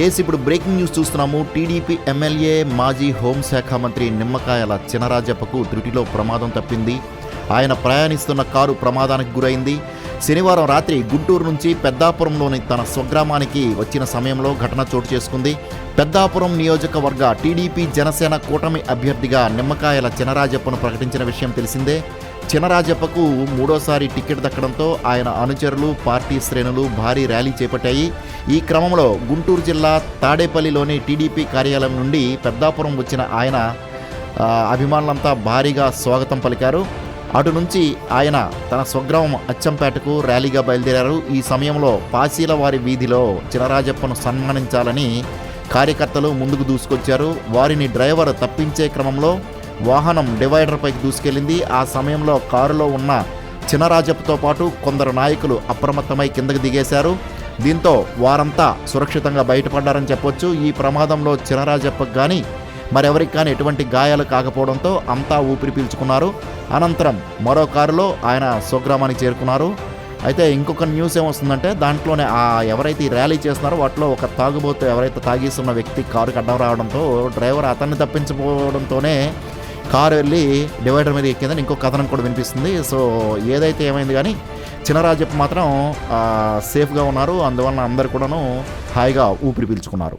ఏసి ఇప్పుడు breaking news చూస్తున్నాము. TDP MLA మాజీ హోంశాఖ మంత్రి నిమ్మకాయల చినరాజప్పకు త్రుటిలో ప్రమాదం తప్పింది. ఆయన ప్రయాణిస్తున్న కారు ప్రమాదానికి గురైంది. శనివారం రాత్రి గుంటూరు నుంచి పెద్దాపురంలోని తన స్వగ్రామానికి వచ్చిన సమయంలో ఘటన చోటు చేసుకుంది. పెద్దాపురం నియోజకవర్గ టీడీపీ జనసేన కూటమి అభ్యర్థిగా నిమ్మకాయల చినరాజప్పను ప్రకటించిన విషయం తెలిసిందే. చినరాజప్పకు మూడోసారి టికెట్ దక్కడంతో ఆయన అనుచరులు పార్టీ శ్రేణులు భారీ ర్యాలీ చేపట్టాయి. ఈ క్రమంలో గుంటూరు జిల్లా తాడేపల్లిలోని టీడీపీ కార్యాలయం నుండి పెద్దాపురం వచ్చిన ఆయన అభిమానులంతా భారీగా స్వాగతం పలికారు. అటు నుంచి ఆయన తన స్వగ్రామం అచ్చంపేటకు ర్యాలీగా బయలుదేరారు. ఈ సమయంలో పాసీల వారి వీధిలో చినరాజప్పను సన్మానించాలని కార్యకర్తలు ముందుకు దూసుకొచ్చారు. వారిని డ్రైవర్ తప్పించే క్రమంలో వాహనం డివైడర్పైకి దూసుకెళ్ళింది ఆ సమయంలో కారులో ఉన్న చినరాజప్పతో పాటు కొందరు నాయకులు అప్రమత్తమై కిందకు దిగేశారు. దీంతో వారంతా సురక్షితంగా బయటపడ్డారని చెప్పొచ్చు. ఈ ప్రమాదంలో చినరాజప్పకు కానీ మరెవరికి కానీ ఎటువంటి గాయాలు కాకపోవడంతో అంతా ఊపిరి పీల్చుకున్నారు. అనంతరం మరో కారులో ఆయన స్వగ్రామానికి చేరుకున్నారు. అయితే ఇంకొక న్యూస్ ఏమొస్తుందంటే దాంట్లోనే ఆ ఎవరైతే ఈ ర్యాలీ చేస్తున్నారో వాటిలో ఒక తాగుబోతు ఎవరైతే తాగేస్తున్న వ్యక్తి కారుకి అడ్డం రావడంతో డ్రైవర్ అతన్ని తప్పించకపోవడంతోనే కారు వెళ్ళి డివైడర్ మీద ఎక్కిందని ఇంకో కథనం కూడా వినిపిస్తుంది. సో ఏదైతే ఏమైంది కానీ చినరాజప్ప మాత్రం సేఫ్గా ఉన్నారు. అందువలన అందరు కూడాను హాయిగా ఊపిరి పీల్చుకున్నారు.